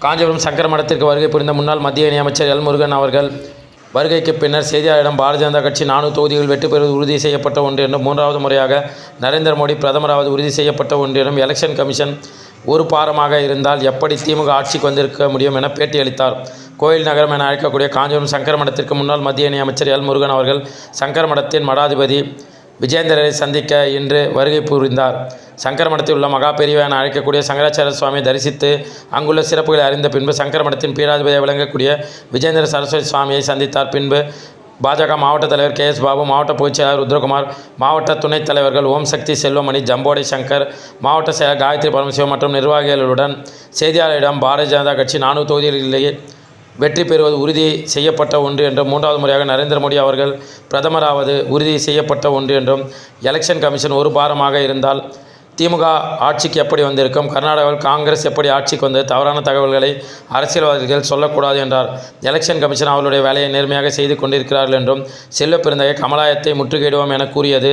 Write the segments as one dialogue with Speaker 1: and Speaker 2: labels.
Speaker 1: காஞ்சிபுரம் சங்கர மடத்திற்கு வருகை புரிந்த முன்னாள் மத்திய இணையமைச்சர் எல் முருகன் அவர்கள் வருகைக்கு பின்னர் செய்தியாளரிடம் பாரதிய ஜனதா கட்சி நானூறு தொகுதிகள் வெற்றி பெறுவது உறுதி செய்யப்பட்ட ஒன்று என்றும் மூன்றாவது முறையாக நரேந்திர மோடி பிரதமராவது உறுதி செய்யப்பட்ட ஒன்று என்றும் எலெக்ஷன் கமிஷன் ஒரு பாரமாக இருந்தால் எப்படி திமுக ஆட்சிக்கு வந்திருக்க முடியும் என பேட்டியளித்தார் கோயில் நகரம் என அழைக்கக்கூடிய காஞ்சிபுரம் சங்கர மடத்திற்கு முன்னாள் மத்திய இணையமைச்சர் எல் முருகன் அவர்கள் சங்கர மடத்தின் மடாதிபதி விஜேந்திரரை சந்திக்க இன்று வருகை புரிந்தார். சங்கர மடத்தில் உள்ள மகா பெரியவா என அழைக்கக்கூடிய சங்கராச்சார சுவாமியை தரிசித்து அங்குள்ள சிறப்புகளை அறிந்த பின்பு சங்கர மடத்தின் பீடாதிபதியாக விளங்கக்கூடிய விஜேந்திர சரஸ்வதி சுவாமியை சந்தித்தார். பின்பு பாஜக மாவட்ட தலைவர் கே எஸ் பாபு மாவட்ட பொதுச் செயலாளர் ருத்ரகுமார் மாவட்ட துணைத் தலைவர்கள் ஓம் சக்தி செல்வமணி ஜம்போடை சங்கர் மாவட்ட செயலர் காயத்ரி பரமசிவம் மற்றும் நிர்வாகிகளுடன் செய்தியாளரிடம் பாரதிய ஜனதா கட்சி நானூறு தொகுதிகளிலேயே வெற்றி பெறுவது உறுதி செய்யப்பட்ட ஒன்று என்றும் மூன்றாவது முறையாக நரேந்திர மோடி அவர்கள் பிரதமராவது உறுதி செய்யப்பட்ட ஒன்று என்றும் எலெக்ஷன் கமிஷன் ஒரு பாரமாக இருந்தால் திமுக ஆட்சிக்கு எப்படி வந்திருக்கும் கர்நாடகாவில் காங்கிரஸ் எப்படி ஆட்சிக்கு வந்தது தவறான தகவல்களை அரசியல்வாதிகள் சொல்லக்கூடாது என்றார். எலெக்ஷன் கமிஷன் அவர்களுடைய வேலையை நேர்மையாக செய்து கொண்டிருக்கிறார்கள் என்றும் செல்வ பெருந்தகை கமலாயத்தை முற்றுகையிடுவோம் என கூறியது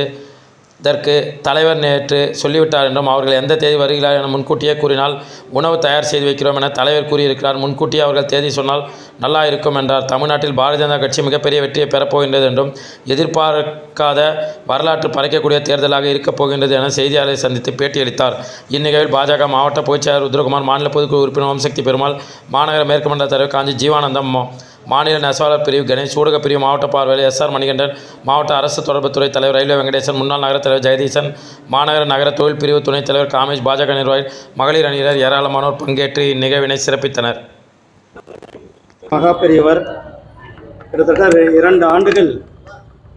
Speaker 1: இதற்கு தலைவர் நேற்று சொல்லிவிட்டார் என்றும் அவர்கள் எந்த தேதி வருகிறார் என முன்கூட்டியே கூறினால் உணவு தயார் செய்து வைக்கிறோம் என தலைவர் கூறியிருக்கிறார். முன்கூட்டியே அவர்கள் தேதி சொன்னால் நல்லா இருக்கும் என்றார். தமிழ்நாட்டில் பாரதிய ஜனதா கட்சி மிகப்பெரிய வெற்றியை பெறப்போகின்றது என்றும் எதிர்பார்க்காத வரலாற்று பறைக்கக்கூடிய தேர்தலாக இருக்கப் போகின்றது என செய்தியாளரை சந்தித்து பேட்டியளித்தார். இந்நிகழ்வில் பாஜக மாவட்ட பொதுச்செயலாளர் ருத்ரகுமார் மாநில பொதுக்குழு உறுப்பினர் ஓம்சக்தி பெருமாள் மாநகர மேற்கு மண்டல தலைவர் காஞ்சி ஜீவானந்தம் மாநில நெசவாளர் பிரிவு கணேஷ் ஊடகப் பிரிவு மாவட்ட பார்வையாளர் எஸ் ஆர் மணிகண்டன் மாவட்ட அரசு தொடர்புத்துறை தலைவர் ரயில்வே வெங்கடேசன் முன்னாள் நகரத் தலைவர் ஜெகதீசன் மாநகர நகர தொழில் பிரிவு துணைத் தலைவர் காமேஷ் பாஜக நிர்வாகி மகளிர் அணியினர் ஏராளமானோர் பங்கேற்று இந்நிகழ்வினை சிறப்பித்தனர்.
Speaker 2: மகா பெரியவர் கிட்டத்தட்ட இரண்டு ஆண்டுகள்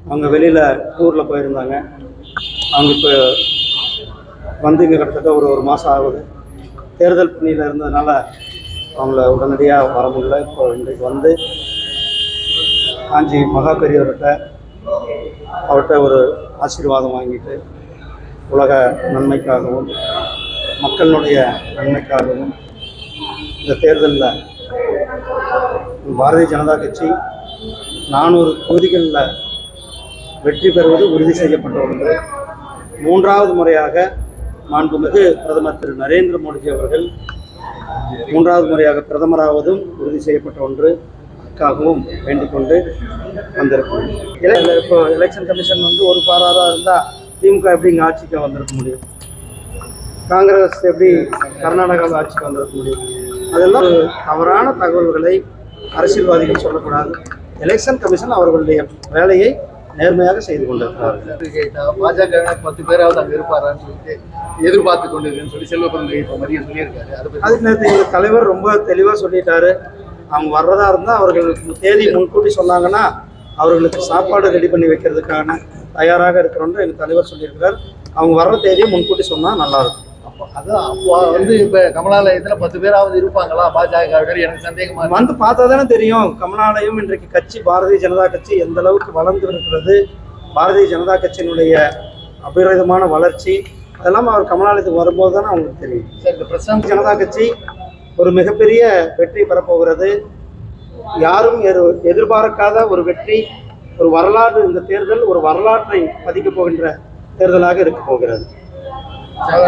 Speaker 2: அவங்க வெளியில் டூரில் போயிருந்தாங்க. அவங்க இப்போ வந்து இங்கே கிட்டத்தட்ட ஒரு ஒரு மாதம் ஆகுது. தேர்தல் பணியில் இருந்ததுனால அவங்கள உடனடியாக வர முடியல. இப்போ இன்றைக்கு வந்து காஞ்சி மகா பெரியவர்கிட்ட அவர்கிட்ட ஒரு ஆசீர்வாதம் வாங்கிட்டு உலக நன்மைக்காகவும் மக்களுடைய நன்மைக்காகவும் இந்த தேர்தலில் பாரதிய ஜனதா கட்சி நானூறு தொகுதிகளில் வெற்றி பெறுவது உறுதி செய்யப்பட்ட ஒன்று மூன்றாவது முறையாக மாண்புமிகு பிரதமர் திரு நரேந்திர மோடிஜி அவர்கள் மூன்றாவது முறையாக பிரதமராவதும் உறுதி செய்யப்பட்ட ஒன்று க்காகவும் வேண்டிக் கொண்டு வந்திருக்கோம். இப்போ எலெக்ஷன் கமிஷன் வந்து ஒரு பாராராக இருந்தால் திமுக எப்படி இங்கே ஆட்சிக்கு வந்திருக்க முடியும்? காங்கிரஸ் எப்படி கர்நாடகாவில் ஆட்சிக்கு வந்திருக்க முடியும்? அதெல்லாம் ஒரு தவறான தகவல்களை அரசியல்வாதிகள் சொல்லக்கூடாது. எலெக்ஷன் கமிஷன் அவர்களுடைய வேலையை நேர்மையாக செய்து கொண்டிருக்கிறார்கள்.
Speaker 3: பாஜக பத்து பேராவது அங்க இருப்பாரான்னு சொல்லிட்டு எதிர்பார்த்து கொண்டிருக்குன்னு சொல்லி செல்வ பிறந்தகை இப்போ மதியம் சொல்லியிருக்காரு.
Speaker 2: அதுக்கு நேற்று எங்கள் தலைவர் ரொம்ப தெளிவாக சொல்லிட்டாரு. அவங்க வர்றதா இருந்தால் அவர்களுக்கு தேதி முன்கூட்டி சொன்னாங்கன்னா அவர்களுக்கு சாப்பாடு ரெடி பண்ணி வைக்கிறதுக்கான தயாராக இருக்கிறோன்னு எங்கள் தலைவர் சொல்லியிருக்கிறார். அவங்க வர்ற தேதியை முன்கூட்டி சொன்னால் நல்லாயிருக்கும்
Speaker 3: அப்போ அதான் அப்போ வந்து இப்ப கமலாலயத்துல பத்து பேராவது இருப்பாங்களா? பாஜக எனக்கு சந்தேகமா.
Speaker 2: வந்து பார்த்தா தானே தெரியும். கமலாலயம் இன்றைக்கு கட்சி பாரதிய ஜனதா கட்சி எந்த அளவுக்கு வளர்ந்து இருக்கிறது. பாரதிய ஜனதா கட்சியினுடைய அபரிதமான வளர்ச்சி. அதெல்லாம் அவர் கமலாலயத்துக்கு வரும்போது தானே அவங்களுக்கு தெரியும்.
Speaker 3: சார் இந்த பிரசாந்த்
Speaker 2: ஜனதா கட்சி ஒரு மிகப்பெரிய வெற்றி பெறப்போகிறது. யாரும் எதிர்பார்க்காத ஒரு வெற்றி ஒரு வரலாறு இந்த தேர்தல் ஒரு வரலாற்றை பதிக்கப் போகின்ற தேர்தலாக இருக்க போகிறது.
Speaker 3: சார்